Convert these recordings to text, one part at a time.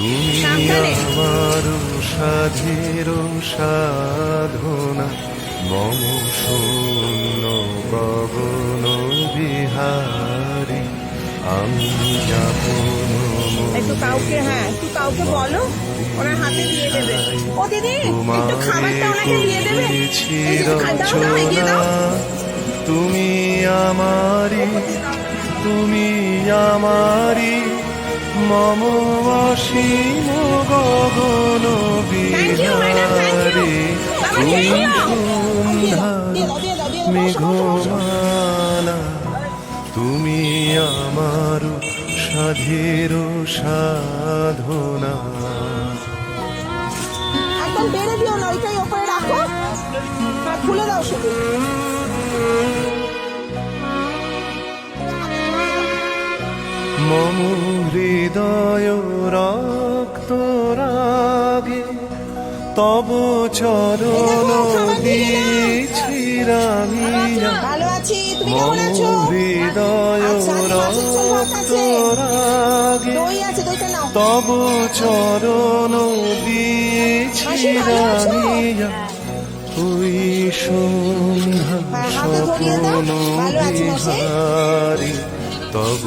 তুমি। আমার সাধের সাধনা মম শূন্য গগন বিহারী আমি আপন একটু কাউকে হ্যাঁ একটু কাউকে বলো ওনার হাতে দিয়ে দেবে ও দিদি একটু খাবারটা ওনাকে দিয়ে দেবে এই যে খাবার দাও দাও এগিয়ে দাও তুমি আমারি তুমি আমারি মম অসীম গগন. বিহারি। মেঘমালা। তুমি আমার সাধের সাধনা। একদম বেড়ে দিও না ওইটাই ওপরে রাখো। খুলে দাও শুধু মম হৃদয় রক্ত রাগে তব চরণ দিয়েছি রামিয়া ভালো আছি? মম হৃদয় আচ্ছা, ঝোল ভাত রক্ত রাগে তব চরণ দিয়েছি মাসি, ভালো আছো? রামিয়া ওই সন্ধ্যা হ্যাঁ। স্বপন? বিহারী। তব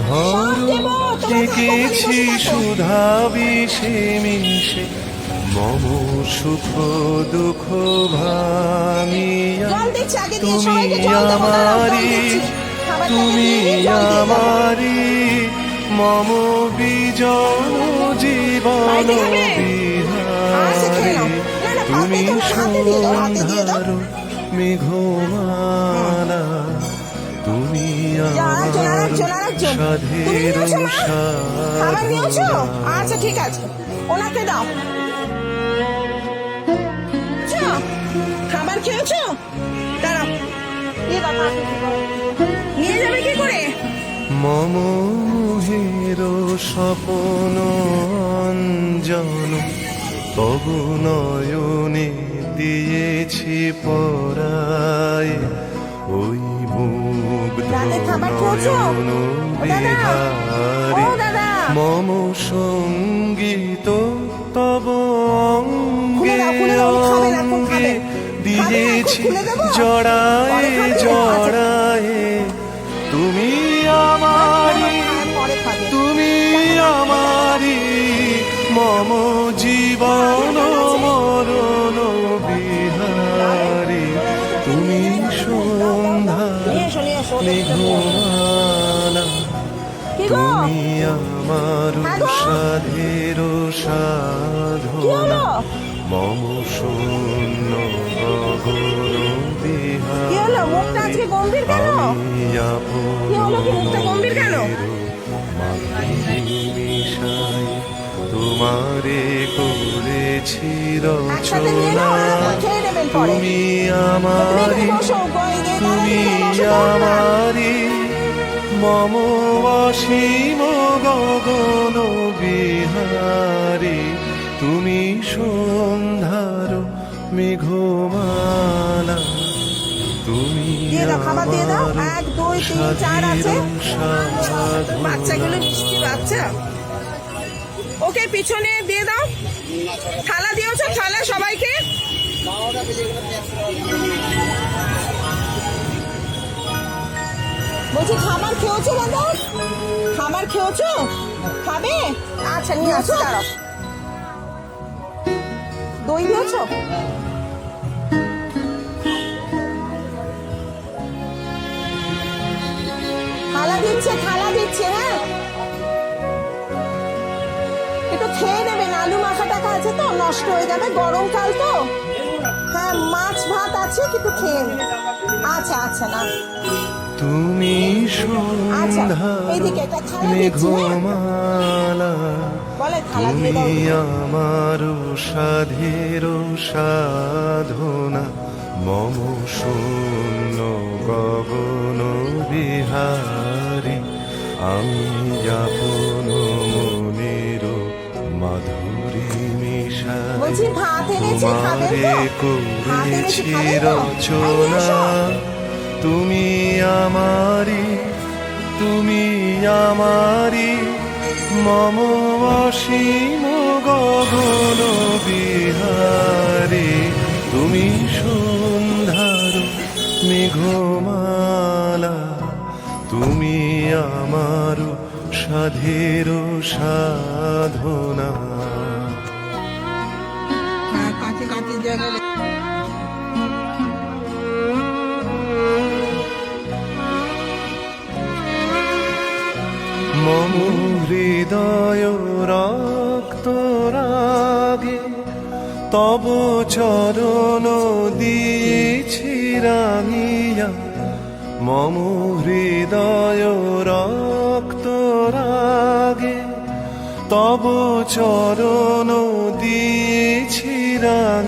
ধর দেবো, তোমরা থাকো, ডেকেছি ওখানে বসে থাকো। সুধা বিষে মিশে মম সুখ দুঃখ ভাঙিয়া তুমি আমারি তুমি। আমারি মম বিজন জীবন বিহারি তুমি। সন্ধ্যার মেঘমালা তুমি আচ্ছা ঠিক আছে। ওনাকে দাও। খাবার খেয়েছো? দাঁড়াও। দিয়ে দাও মাকে। নিয়ে যাবে কি করে? মম স্বপন অঞ্জন তব নয়নে দিয়েছি পরায়। খাবার খেয়েছো? দাদা, ও দাদা। মম সংগীত তব অঙ্গে দিয়েছি জড়ায়? আচ্ছা। জড়ায় তুমি আমারি তুমি আমারি মম জীবন তুমি আমার? সাধের সাধনা। মম শূন্য তোমারে করেছি রচনা। তুমি আমারি তুমি। আমারি মম অসীম গগন বিহারি তুমি সন্ধ্যার মেঘমালা তুমি খাবার দিয়ে দাও। এক, দুই, তিন, চার আছে। বাচ্চাগুলো মিষ্টি বাচ্চা ওকে পিছনে দিয়ে দাও থালা দিয়েছ থালা সবাইকে বলছি খাবার খেয়েছো দাদা খাবার খেয়েছো? খাবে? আচ্ছা নিয়ে আসো দাঁড়াও। দই দিয়েছ থালা দিচ্ছে থালা দিচ্ছে হ্যাঁ? একটু খেয়ে নেবেন আলু মাখা টাকা আছে তো নষ্ট হয়ে যাবে গরমকাল তো। হ্যাঁ মাছ ভাত আছে কিন্তু খেয়ে আচ্ছা আচ্ছা না। তুমি আচ্ছা, হ্যাঁ? মেঘমালা তুমি আমার সাধের সাধনা মম শূন্য গগন বিহারি। আমি যাপন মনের মাধুরী খাবেন তোমারে করেছি রচনা। তুমি আমারি তুমি আমারি মম অসীম গগন বিহারি। তুমি সন্ধ্যার মেঘমালা, তুমি আমার সাধের সাধনা। কাঁচি কাঁচি জায়গা হৃদয় রক্ত রাগে, তব চরণ দিয়েছি রাঙিয়া। মম হৃদয় রক্ত রাগে, তব চরণ দিয়েছি রাঙিয়া।